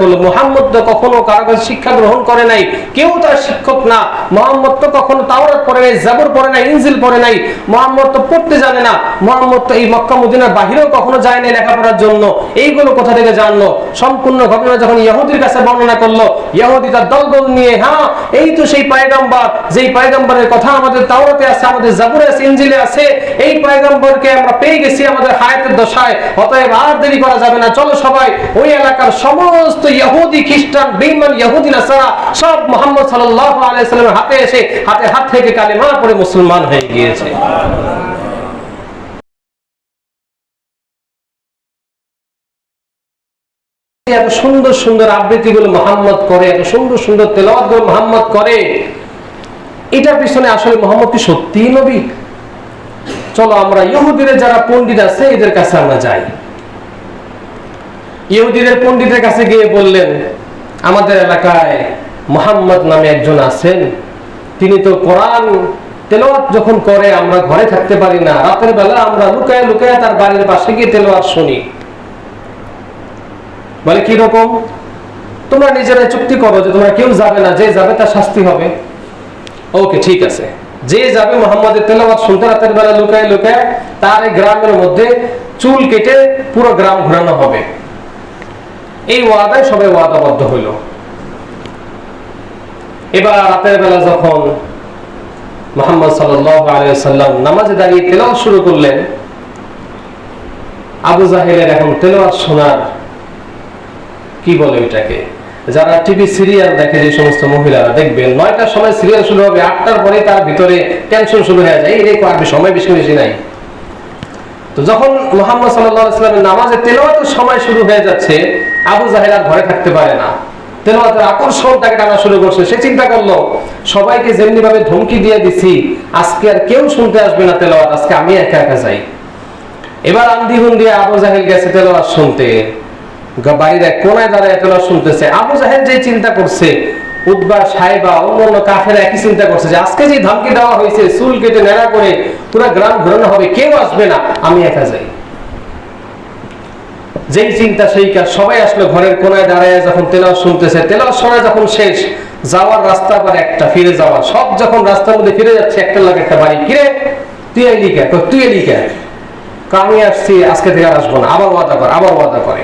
করল মোহাম্মদ তো কখনো কারও কাছে শিক্ষা গ্রহণ করে নাই, কেউ তার শিক্ষক না। মোহাম্মদ তো কখনো তাওরাত পড়ে নাই, জাবর পড়ে নাই, ইনজিল পড়ে নাই। মোহাম্মদ তো পড়তে জানে না। মোহাম্মদ তো এই মক্কা মদিনার বাহিরেও কখনো যায় নাই লেখাপড়ার জন্য। এইগুলো কোথা থেকে জানলো? সম্পূর্ণ ঘটনা যখন ইহুদির কাছে বর্ণনা করল, ইহুদি তার দলবল নিয়ে হ্যাঁ এই তো সেই পায়গাম্বার, যেই পায়গাম্বারের কথা আমাদের তাওরাতে আছে, আমাদের জাবুরে আছে, ইনজিলে আছে, এই পায়গাম্বরকে আমরা পেয়ে গেছি আমাদের হায়াতের দশায়। অতএব আর দেরি করা যাবে না। চলো সবাই ওই এলাকার সমস্ত ইহুদি খ্রিস্টান ইহুদি, নাসারা সব মোহাম্মদ সাল্লাল্লাহু আলাইহি হাতে এসে হাতে হাত থেকে কালেমা পড়ে মুসলমান হয়ে গিয়েছে। এত সুন্দর সুন্দর আবৃত্তিগুলো মোহাম্মদ করে, এত সুন্দর সুন্দর তেলাওয়াতগুলো মোহাম্মদ করে। এটার পিছনে আসলে মোহাম্মদ কি সত্যিই নবী? চলো আমরা ইহুদিদের যারা পণ্ডিত আছে, এদের কাছে আমরা যাই। ইহুদিদের পণ্ডিতের কাছে গিয়ে বললেন, আমাদের এলাকায় মোহাম্মদ নামে একজন আছেন। তিনি তো কোরআন তেলাওয়াত যখন করে, আমরা ঘরে থাকতে পারি না। রাতের বেলা আমরা লুকায় লুকায় তার বাড়ির পাশে গিয়ে তেলাওয়াত শুনি। বলে, কি রকম? তোমরা নিজেরাই চুক্তি করো যে তোমরা কেউ যাবে না, যে যাবে তার শাস্তি হবে। ওকে, ঠিক আছে। যে যাবে মোহাম্মদের তেলাওয়াত শুনতে রাতের বেলা লুকায় লুকায়, তার এই গ্রামের মধ্যে চুল কেটে পুরো গ্রাম ঘোরানো হবে। এই ওয়াদায় সবাই ওয়াদাবদ্ধ হইল। এবার রাতের বেলা যখন মোহাম্মদ সাল্লাম নামাজে দাঁড়িয়ে তেলাওয়াত শুরু করলেন, আবু জাহেলের এখন তেলাওয়াত শোনার কি বলে ওইটাকে? যারা টিভি সিরিয়াল দেখে, যে সমস্ত মহিলারা দেখবেন, নয়টার সময় সিরিয়াল শুরু হবে, আটটার পরে তার ভিতরে টেনশন শুরু হয়ে যায় রে আর সময় বেশি বেশি নাই। তো যখন মোহাম্মদ সাল্লামের নামাজে তেলাওয়াতের সময় শুরু হয়ে যাচ্ছে আবু জাহেদ আর ঘরে থাকতে পারে না। তেলাওয়াতের আকর্ষণ তাকে টানা শুরু করছে। সে চিন্তা করল, সবাইকে যেমনি ভাবে ধমকি দিয়ে দিছি, আজকে আর কেউ শুনতে আসবে না তেলাওয়াত, আজকে আমি একা একা যাই। এবার আন্দি হুন্দি আবু জাহেল গেছে তেলাওয়াত শুনতে। এক কোনায় দাঁড়ায় তেলাওয়াত শুনতেছে। আবু জাহেল যে চিন্তা করছে উদ্বা সাহেবা অন্যান্য কাফের একই চিন্তা করছে যে আজকে যে ধমকি দেওয়া হয়েছে, চুল কেটে নেড়া করে পুরো গ্রাম ঘোরানো হবে, কেউ আসবে না, আমি একা যাই। যেই চিন্তা সেই কাজ, সবাই আসলো ঘরের কোনায় দাঁড়ায় যখন তেলাওয়াত শুনতেছে, তেলাওয়াত শোনা যখন শেষ, যাওয়ার রাস্তা আবার একটা, ফিরে যাওয়া। সব যখন রাস্তার মধ্যে ফিরে যাচ্ছে, একটা লাগে একটা বাড়ি। কিরে? তুই এলি কে? তুই এলি কে? আমি আসছি, আজকে থেকে আসব না। আবার ওয়াদা কর, আবার ওয়াদা করে।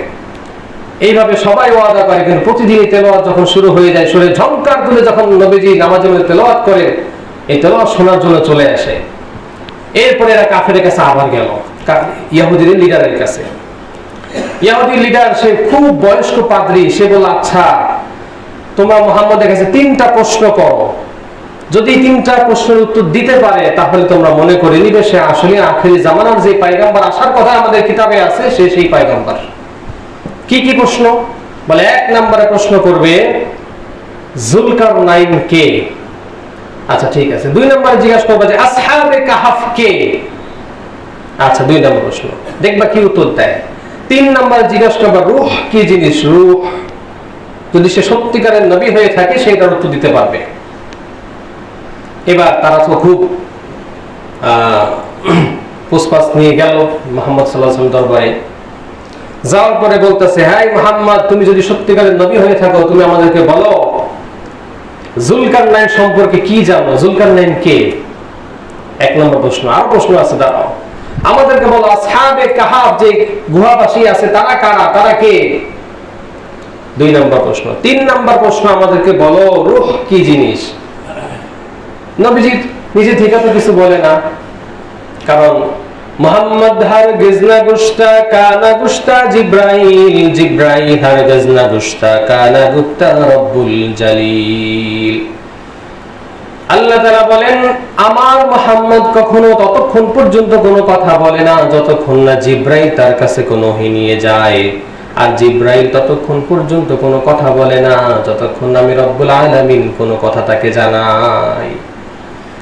এইভাবে সবাই ওয়াদা করে, কিন্তু প্রতিদিনই তেলাওয়াত যখন শুরু হয়ে যায় সুরে ঝংকার তুলে যখন নবীজি নামাজের মধ্যে তেলাওয়াত করে, এই তেলাওয়াত শোনার জন্য চলে আসে। এরপরে এরা কাফের কাছে আবার গেল ইয়াহুদির লিডারের কাছে। ইয়াহুদি লিডার সে খুব বয়স্ক পাদ্রী, সে বলল আচ্ছা তোমরা মোহাম্মদের কাছে তিনটা প্রশ্ন করো। যদি তিনটা প্রশ্নের উত্তর দিতে পারে, তাহলে তোমরা মনে করে নিবে সে আসলে আখেরি জামানার যে আসার কথা আমাদের কিতাবে আছে, সে সেই কি কি প্রশ্ন? বলে, এক নম্বরে প্রশ্ন করবে জুলকার নাইন কে? আচ্ছা ঠিক আছে। দুই নম্বরে জিজ্ঞাসা করবে যে, আসহাবে কাহাফ কে? আচ্ছা দুই নম্বর প্রশ্ন। দেখবা কি উত্তর দেয়। তিন নম্বর জিজ্ঞাসা করবা, রুহ, কি জিনিস, রুহ? যদি সে সত্যিকারের নবী হয়ে থাকে সেইটার উত্তর দিতে পারবে। এবার তারা তো খুব পুষ্পাস নিয়ে গেল মোহাম্মদ সাল্লাহ দরবারে। যাওয়ার পরে বলতেছে হ্যাঁ মোহাম্মদ, তুমি যদি সত্যিকারের নবী হয়ে থাকো, তুমি আমাদেরকে বলো জুলকার নাইন সম্পর্কে কি জানো? জুলকার নাইন কে? এক নম্বর প্রশ্ন। আর প্রশ্ন আছে, দাঁড়াও। আমাদেরকে বলো, আসহাবে কাহাব যে গুহাবাসী আছে, তারা কারা? তারা কে? দুই নম্বর প্রশ্ন। তিন নম্বর প্রশ্ন আমাদেরকে বলো, রূহ কি জিনিস? নবীজি নিজে থেকে তো কিছু বলে না। কারণ, মোহাম্মদ হার গেজনা গুস্তা কানা গুস্তা জিব্রাইল জিব্রাইল হার গজনা গুস্তা কানা গুপ্তা রব্বুল জালিল। আল্লাহ তাআলা বলেন, আমার মোহাম্মদ কখনো ততক্ষণ পর্যন্ত কোনো কথা বলে না, যতক্ষণ না জিব্রাইল তার কাছে কোনো ওহী নিয়ে যায়। আর জিব্রাইল ততক্ষণ পর্যন্ত কোনো কথা বলে না, যতক্ষণ আমি রব্বুল আলামিন কোনো কথা তাকে জানাই।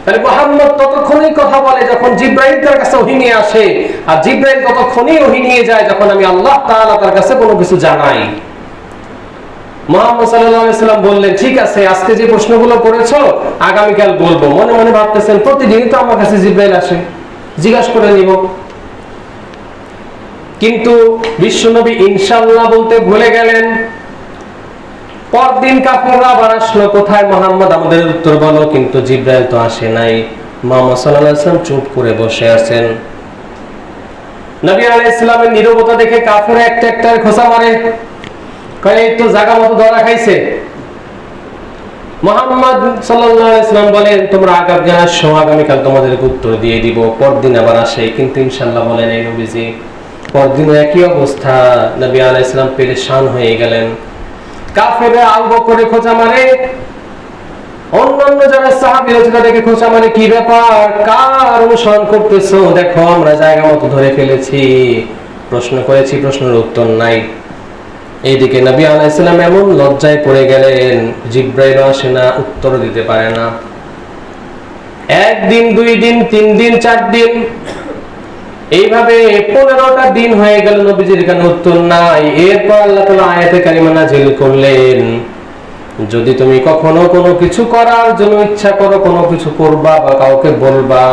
তাহলে মোহাম্মদ ততক্ষণই কথা বলে যখন জিব্রাইল তার কাছে ওহী নিয়ে আসে। আর জিব্রাইল ততক্ষণই ওহী নিয়ে যায় যখন আমি আল্লাহ তাআলা তার কাছে কোনো কিছু জানাই। বলতে ভুলে গেলেন, পরদিন আবার আসলো। কোথায় মোহাম্মদ? আমাদের উত্তর বলো। কিন্তু জিব্রাইল তো আসে নাই। মোহাম্মদ চুপ করে বসে আছেন। নবী আলাইহিস সালামের নীরবতা দেখে কাফেররা একটা একটা খোসা মারে। কয় এই তো জায়গা মতো ধরা খাইছে। মোহাম্মদ বলেন, তোমরা আগাম আগামীকাল তোমাদেরকে উত্তর দিয়ে দিব। পরদিন আবার আসে। কিন্তু বলেন, এই নবীজি, পরদিন একই অবস্থা। নবী পেরেশান হয়ে গেলেন। কাফেররা আল বকরে খোঁজা মারে। অন্যান্য যারা দেখে খোঁজা মারে। কি ব্যাপার? কার অনুসরণ করতেছো? দেখো, আমরা জায়গা মতো ধরে ফেলেছি। প্রশ্ন করেছি, প্রশ্নের উত্তর নাই। এইদিকে নবী আলাইসাল্লাম এমন লজ্জায় পড়ে গেলেন, জিব্রাইল আসে উত্তর দিতে পারে না। একদিন, দুই দিন, তিন দিন, চার দিন, এইভাবে পনেরোটা দিন হয়ে গেল নবীজির কেন উত্তর নাই। এরপর আল্লাহ তালা আয়াতে কারিমা নাজিল করলেন, যদি তুমি কখনো কোনো কিছু করার জন্য ইচ্ছা করো, কোনো কিছু করবা বা কাউকে বলবা,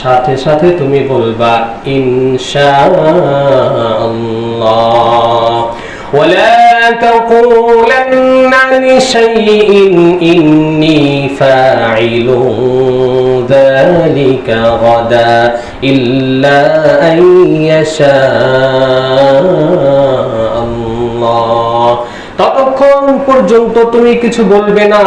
সাথে সাথে তুমি বলবা ইনশাআল্লাহ ولا تقولن لشيء إني فاعل ذلك غدا إلا أن يشاء الله ততক্ষণ পর্যন্ত তুমি কিছু বলবে না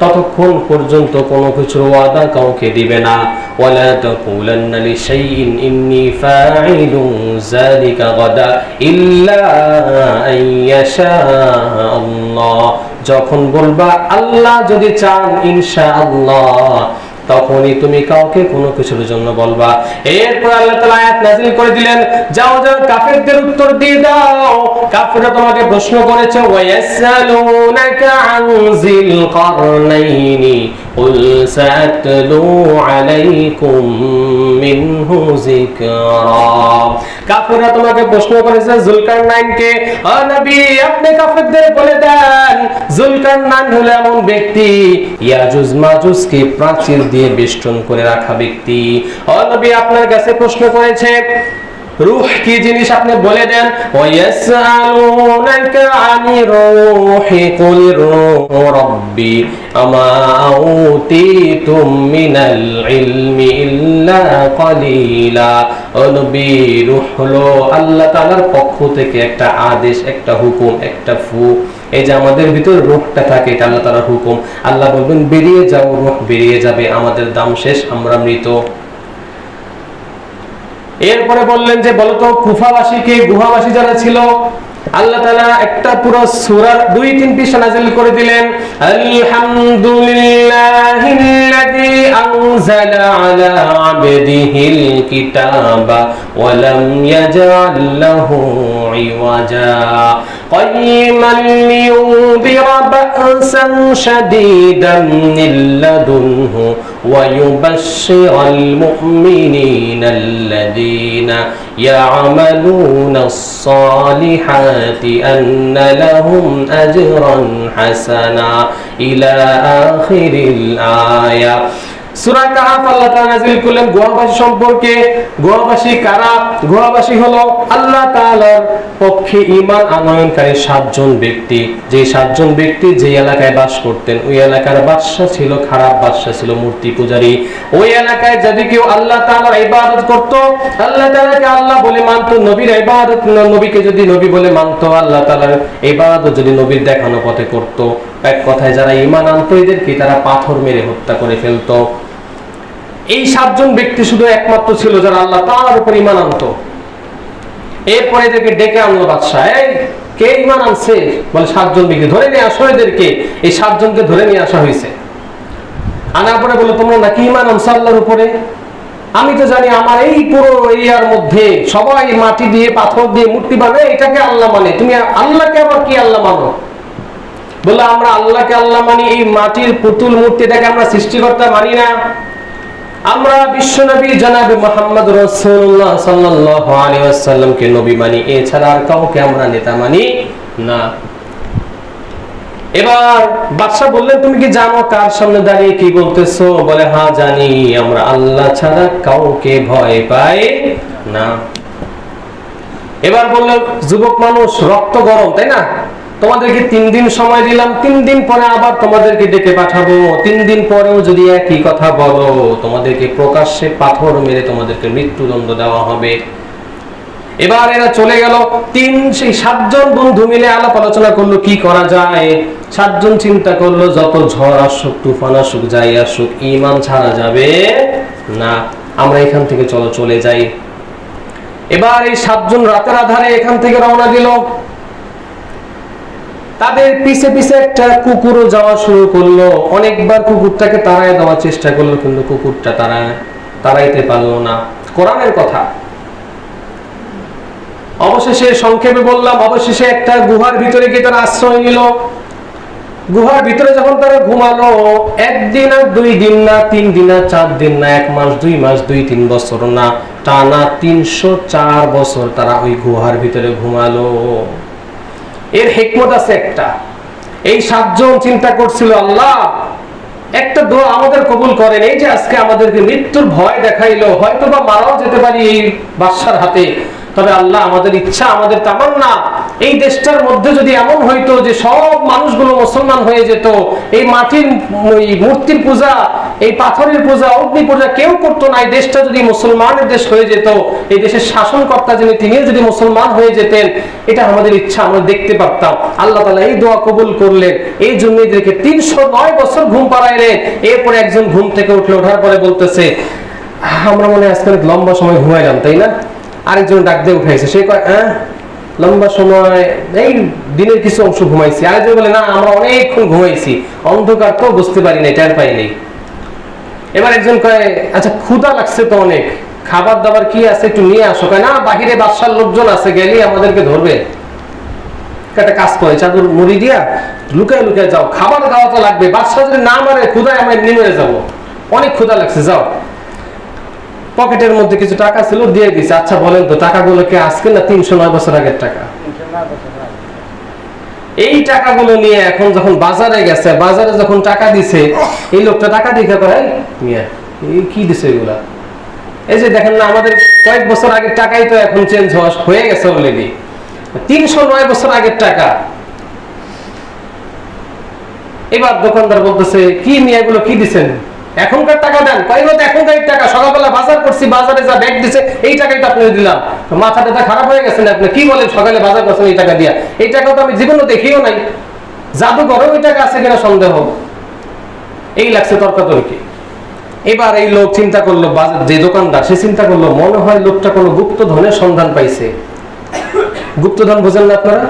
ততক্ষণ পর্যন্ত কোনো কিছুর ওয়াদা কাউকে দিবে না ওয়ালা তাকুলান্না লিশাইইন ইন্নী ফাইলুন যালিকা গাদা ইল্লা আন ইয়াশা আল্লাহ যখন বলবা, আল্লাহ যদি চান, ইনশাআল্লাহ, তখনই তুমি কাউকে কোনো কিছুর জন্য বলবা। এরপর আল্লাহ তাআলা আয়াত করে দিলেন, যাও যাও, কাফেরদের উত্তর দিয়ে দাও। কাফেররা তোমাকে প্রশ্ন করেছে قل سأتلو عليكم منه ذكرا কাফেররা তোমাকে প্রশ্ন করেছে জুলকারনাইনকে ও নবী আপনি কাফেরদের বলে দেন জুলকারনাইন হলো এমন ব্যক্তি ইয়াজুজ মাজুজকে প্রাচীর দিয়ে বেষ্টন করে রাখা ব্যক্তি ও নবী আপনার কাছে প্রশ্ন করেছে রূহ কি জিনিস আপনি বলে দেন? ওয়ায়াসআলুনাকা আনির রূহি, কুল রূহু রাব্বি, আমা মিনাল ইলমি ইল্লা কালিলা। ও নবী হলো আল্লাহ তাআলার পক্ষ থেকে একটা আদেশ, একটা হুকুম, একটা ফু। এই যে আমাদের ভিতর রূহটা থাকে, এটা আল্লাহ তাআলার হুকুম। আল্লাহ বলবেন, বেরিয়ে যাও, রূহ বেরিয়ে যাবে, আমাদের দাম শেষ, আমরা মৃত। এরপরে বললেন যে বলতো কুফাবাসীকে গুহাবাসী যারা ছিল আল্লাহ তাআলা একটা পুরো সূরা দুই তিন পৃষ্ঠা নাযিল করে দিলেন আলহামদুলিল্লাহিল্লাযী আনজালা আলা আবদিহিল কিতাবা ওয়া লাম ইয়াজআল লাহু ইওয়াজা قيما لينذر بأسا شديدا من لدنه ويبشر المؤمنين الذين يعملون الصالحات أن لهم أجرا حسنا إلى آخر الآية. সূরা কাহাফ আল্লাহ তাআলা নাযিল করলেন গোয়াবাসী সম্পর্কে। গোয়াবাসী কারা? গোয়াবাসী আল্লাহ পক্ষে আনয়নকারী সাতজন ব্যক্তি। যে সাতজন ব্যক্তি যে এলাকায় বাস করতেন, ওই এলাকার বাদশা ছিল খারাপ বাদশা ছিল মূর্তি পূজারী। ওই এলাকায় যদি কেউ আল্লাহ তাআলার ইবাদত করত, আল্লাহ তাআলাকে আল্লাহ বলে মানতো, নবীর ইবাদত, নবীকে যদি নবী বলে মানতো, আল্লাহ তাআলার ইবাদত যদি নবীর দেখানো পথে করত। এক কথায় যারা ঈমান আনতো এদেরকে তারা পাথর মেরে হত্যা করে ফেলতো। এই সাতজন ব্যক্তি শুধু একমাত্র ছিল যারা আল্লাহ তার উপর ইমান আনতো। এরপরে এদেরকে ডেকে আনলো বাদশাহ, এই, কে ইমান আনছে? বলে সাতজন ব্যক্তি, ধরে নিয়ে আসো এদেরকে। এই সাতজনকে ধরে নিয়ে আসা হয়েছে। আনার পরে বলে তোমরা নাকি ইমান আনছো আল্লাহর উপরে? আমি তো জানি আমার এই পুরো এরিয়ার মধ্যে সবাই মাটি দিয়ে, পাথর দিয়ে মূর্তি বানায়, এটাকে আল্লাহ মানে। তুমি আল্লাহকে আবার কি আল্লাহ মানো? বলে আমরা আল্লাহকে আল্লাহ মানি, এই মাটির পুতুল মূর্তিটাকে আমরা সৃষ্টিকর্তা মানি না। আমরা বিশ্বনবী জনাবে মোহাম্মদ রাসূলুল্লাহ সাল্লাল্লাহু আলাইহি নবী মানি, এছাড়া আর কাউকে আমরা নেতা মানি না। এবার বাদশাহ বললেন, তুমি কি জানো কার সামনে দাঁড়িয়ে কি বলতেছো? বলে হ্যাঁ জানি, আমরা আল্লাহ ছাড়া কাউকে ভয় পাই না। এবার বলল যুবক মানুষ, রক্ত গরম, তাই না? তোমাদেরকে তিন দিন সময় দিলাম, তিন দিন পরে আবার তোমাদেরকে ডেকে পাঠাবো, তিন দিন পরেও যদি একই কথা বলো, তোমাদেরকে প্রকাশ্যে পাথর মেরে তোমাদেরকে মৃত্যুদণ্ড দেওয়া হবে। এবার এরা চলে গেল, তিন, সেই সাতজন বন্ধু মিলে আলাপ আলোচনা করল, কি করা যায়? সাতজন চিন্তা করল, যত ঝড় আসুক, তুফান আসুক, যাই আসুক ইমান ছাড়া যাবে না। আমরা এখান থেকে চলো, চলে যাই। এবার এই সাতজন রাতের আধারে এখান থেকে রওনা দিল। তাদের পিছে পিছে একটা কুকুরও যাওয়া শুরু করল। অনেকবার কুকুরটাকে তাড়ায় দেওয়ার চেষ্টা করল, কিন্তু কুকুরটা তারা তাড়াইতে পারল না। কোরআনের কথা। অবশেষে সংক্ষেপে বললাম, অবশেষে একটা গুহার ভিতরে গিয়ে তারা আশ্রয় নিল। গুহার ভিতরে যখন তারা ঘুমালো, একদিন আর দুই দিন না, তিন দিন না চার দিন না, এক মাস, দুই মাস, দুই তিন বছর না, টানা তিনশো চার বছর তারা ওই গুহার ভিতরে ঘুমালো। এর হেকমত আছে একটা। এই সাতজন চিন্তা করছিল, আল্লাহ, একটা দোয়া আমাদের কবুল করেন। এই যে আজকে আমাদেরকে মৃত্যুর ভয় দেখাইলো হয়তো বা মারাও যেতে পারি এই বাদশার হাতে। তবে আল্লাহ, আমাদের ইচ্ছা, আমাদের তামান্না। এই দেশটার মধ্যে যদি এমন হইতো যে সব মানুষগুলো মুসলমান হয়ে যেত, এই মাটির মূর্তির পূজা এই পাথরের পূজা, অগ্নি পূজা কেউ করতো না। এই দেশটা যদি মুসলমানের দেশ হয়ে যেত, এই দেশের শাসনকর্তা যিনি তিনি যদি মুসলমান হয়ে যেতেন, এটা আমাদের ইচ্ছা, আমরা দেখতে পারতাম। আল্লাহ তালা এই দোয়া কবুল করলেন। এই জন্য এদেরকে তিনশো নয় বছর ঘুম পাড়াইলেন এরপরে একজন ঘুম থেকে উঠলে, ওঠার পরে বলতেছে আমরা মনে আজকে অনেক লম্বা সময় ঘুমাইলাম, তাই না? আরেকজন ডাক দিয়ে উঠাইছে, সে কয় হ্যাঁ লম্বা সময়, এই দিনের কিছু অংশ ঘুমাইছি। আরেকজন বলে, না, আমরা অনেকক্ষণ ঘুমাইছি। অন্ধকার তো বুঝতে পারি নাই, টের পাই নাই। এবার একজন কয় আচ্ছা ক্ষুদা লাগছে তো অনেক খাবার দাবার কি আছে একটু নিয়ে আসো। কয়, না, বাহিরে বাদশার লোকজন আছে, গেলি আমাদেরকে ধরবে। একটা কাজ করে চাদর মুড়ি দিয়া লুকায় লুকায় যাও, খাবার দাওয়া তো লাগবে, বাদশাহ যদি না মারে, ক্ষুধায় আমরা এমনি মেরে যাব। অনেক ক্ষুদা লাগছে, যাও। পকেটের মধ্যে কিছু টাকা ছিল, দিয়ে দিছে। আচ্ছা বলেন তো, টাকাগুলো কি আজকে না তিনশো নয় বছর আগের টাকা? এই টাকাগুলো নিয়ে এখন যখন বাজারে গেছে, বাজারে যখন টাকা দিছে, এই লোকটা টাকা দেখে করে কি দিছে এগুলা? এই যে দেখেন না, আমাদের কয়েক বছর আগের টাকাই তো এখন চেঞ্জ হয়ে গেছে অলরেডি তিনশো নয় বছর আগের টাকা। এবার দোকানদার বলতেছে, কি নিয়ে এগুলো কি দিছেন? এখনকার টাকা দেন। কয় মতো এখনকার টাকা, সকালবেলা বাজার করছি, বাজারে যা ব্যাগ দিছে, এই টাকাই তো আপনি দিলাম মাথা টাথা খারাপ হয়ে গেছেন আপনি কি বলেন, সকালে বাজার করছেন এই টাকা দিয়া? এই টাকা তো আমি জীবনে দেখিও নাই। জাদুঘরও ওই টাকা আছে কিনা সন্দেহ? এই লাগছে তর্কাতর্কি। এবার এই লোক চিন্তা করল যে দোকানদার, সে চিন্তা করল, মনে হয় লোকটা কোনো গুপ্ত ধনের সন্ধান পাইছে। গুপ্তধন বোঝেন না আপনারা?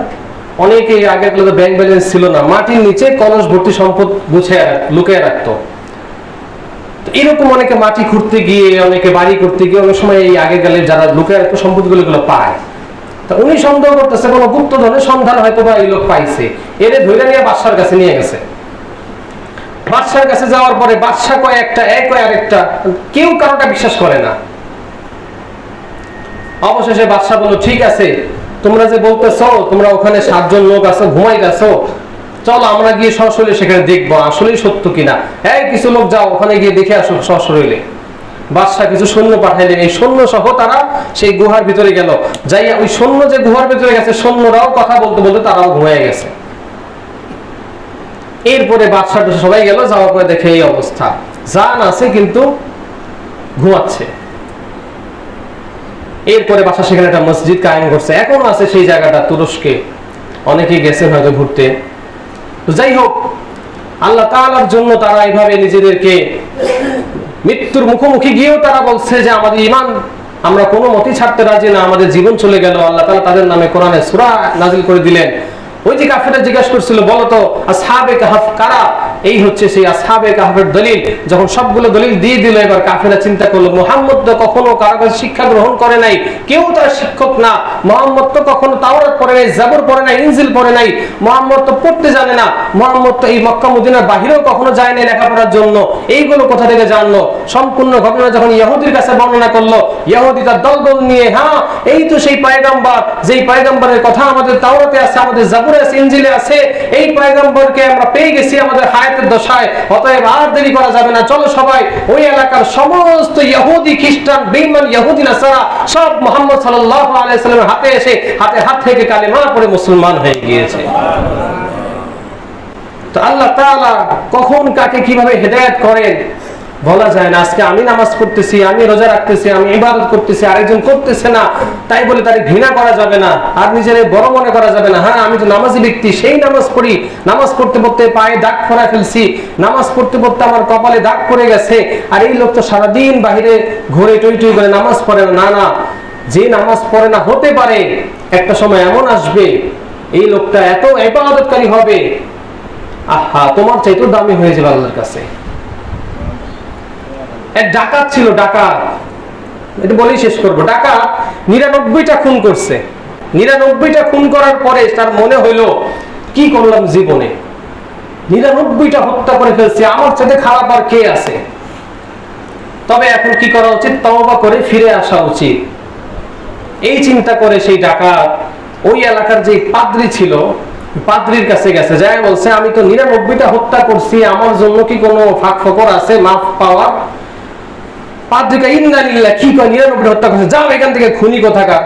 অনেকে গুলো ব্যাংক ব্যালেন্স ছিল না, মাটির নিচে কলস ভর্তি সম্পদ গুছিয়ে লুকিয়ে রাখতো। এরকম অনেকে মাটি খুঁড়তে গিয়ে, অনেকে বাড়ি করতে গিয়ে অনেক সময় এই আগে গেলে যারা লুকিয়ে রাখতো সম্পদগুলো গুলো পায়। তা উনি সন্দেহ করতেছে, কোনো গুপ্ত ধনের সন্ধান হয়তো বা এই লোক পাইছে। এরে ধরে নিয়ে বাদশার কাছে নিয়ে গেছে। বাদশার কাছে যাওয়ার পরে বাদশা কয় একটা এক কয় আরেকটা, কেউ কারোটা বিশ্বাস করে না। অবশেষে বাদশা বলল, ঠিক আছে, তোমরা যে বলতেছো, তোমরা ওখানে সাতজন লোক আছো ঘুমাই গেছো চলো আমরা গিয়ে সরাসরি সেখানে দেখব আসলেই সত্য কিনা। এই কিছু লোক যাও, ওখানে গিয়ে দেখে আসো সশরীরে বাদশাহ কিছু সৈন্য পাঠাইলেন। এই সৈন্য সহ তারা সেই গুহার ভিতরে গেল। যাই ওই সৈন্য যে গুহার ভিতরে গেছে, সৈন্যরাও কথা বলতে বলতে তারাও ঘুমিয়ে গেছে। এরপরে বাদশাহ সবাই গেল, যাওয়ার পরে দেখে এই অবস্থা। জান আছে কিন্তু ঘুমাচ্ছে। এরপরে বাসা সেখানে একটা মসজিদ কায়েম করছে। এখনও আছে সেই জায়গাটা, তুরস্কে। অনেকেই গেছেন হয়তো ঘুরতে। তো যাই হোক, আল্লাহ তাআলার জন্য তারা এইভাবে নিজেদেরকে মৃত্যুর মুখোমুখি গিয়েও তারা বলছে যে আমাদের ইমান আমরা কোনো মতেই ছাড়তে রাজি না, আমাদের জীবন চলে গেল। আল্লাহ তালা তাদের নামে কোরআনে সূরা নাজিল করে দিলেন। ওই যে কাফেরা জিজ্ঞাসা করছিল, বলতো কারা? এই হচ্ছে সেই আসহাবে কাহাফের দলিল, যখন সবগুলো দলিল দিয়ে দিল, এবার কাফেরা চিন্তা করল, মোহাম্মদ তো কখনো কারও কাছে শিক্ষা গ্রহণ করে নাই, কেউ তার শিক্ষক না, মোহাম্মদ তো কখনো তাওরাত পড়ে নাই, জাবর পড়ে নাই, ইনজিল পড়ে নাই, মোহাম্মদ তো পড়তে জানে না, মোহাম্মদ তো এই মক্কা মদিনার বাহিরেও কখনো যায় নাই লেখাপড়ার জন্য। এইগুলো কোথা থেকে জানলো? সম্পূর্ণ ঘটনা যখন ইহুদির কাছে বর্ণনা করল, ইহুদি তার দলবল নিয়ে হ্যাঁ এই তো সেই পায়গাম্বার, যেই পায়গাম্বারের কথা আমাদের তাওরাতে আছে, আমাদের জাবুরে আছে, ইনজিলে আছে, এই পায়গাম্বারকে আমরা পেয়ে গেছি আমাদের হায়াত হায়াতের দশায়, অতএব আর দেরি করা যাবে না। চলো সবাই, ওই এলাকার সমস্ত ইহুদি খ্রিস্টান, বেঈমান, ইহুদি, নাসারা, সব মোহাম্মদ সাল্লাল্লাহু আলাইহি সাল্লামের হাতে এসে, হাতে হাত থেকে কালেমা পড়ে মুসলমান হয়ে গিয়েছে। তো আল্লাহ তাআলা কখন কাকে কীভাবে হেদায়েত করেন বলা যায় না, আজকে আমি নামাজ পড়তেছি, আমি রোজা রাখতেছি, আমি ইবাদত করতেছি, আরেকজন করতেছে না, তাই বলে তার ঘৃণা করা যাবে না, আর নিজের বড় মনে করা যাবে না। হ্যাঁ আমি তো নামাজি ব্যক্তি, সেই নামাজ পড়ি। নামাজ পড়তে পড়তে পায়ে দাগ ফোরা ফেলছি। নামাজ পড়তে পড়তে আমার কপালে দাগ পড়ে গেছে। আর এই লোক তো সারাদিন বাহিরে ঘুরে টই টই করে নামাজ পড়ে না না না। যে নামাজ পড়ে না, হতে পারে, একটা সময় এমন আসবে, এই লোকটা এত ইবাদতকারী হবে। আহা, তোমার চাইতেও দামি হয়ে যাবে আল্লাহর কাছে। এক ডাকাত ছিল, ডাকাত। এটা বলেই শেষ করব। ডাকাত নিরানব্বইটা খুন করছে। নিরানব্বইটা খুন করার পরে তার মনে হইল, কি করলাম জীবনে? নিরানব্বইটা হত্যা করে ফেলছি। আমার সাথে খারাপ আর কে আছে? তবে এখন কি করা উচিত? তওবা করে ফিরে আসা উচিত। এই চিন্তা করে সেই ডাকাত ওই এলাকার যে পাদ্রি ছিল, পাদ্রির কাছে গেছে। যাই বলছে, আমি তো নিরানব্বইটা হত্যা করছি। আমার জন্য কি কোনো ফাঁক ফকর আছে? মাফ পাওয়ার পাদ্রিকা ইন্দানিল্লা কি কয়? নিরানব্বই হত্যা করছে। যাও এখান থেকে খুনি কোথাকার।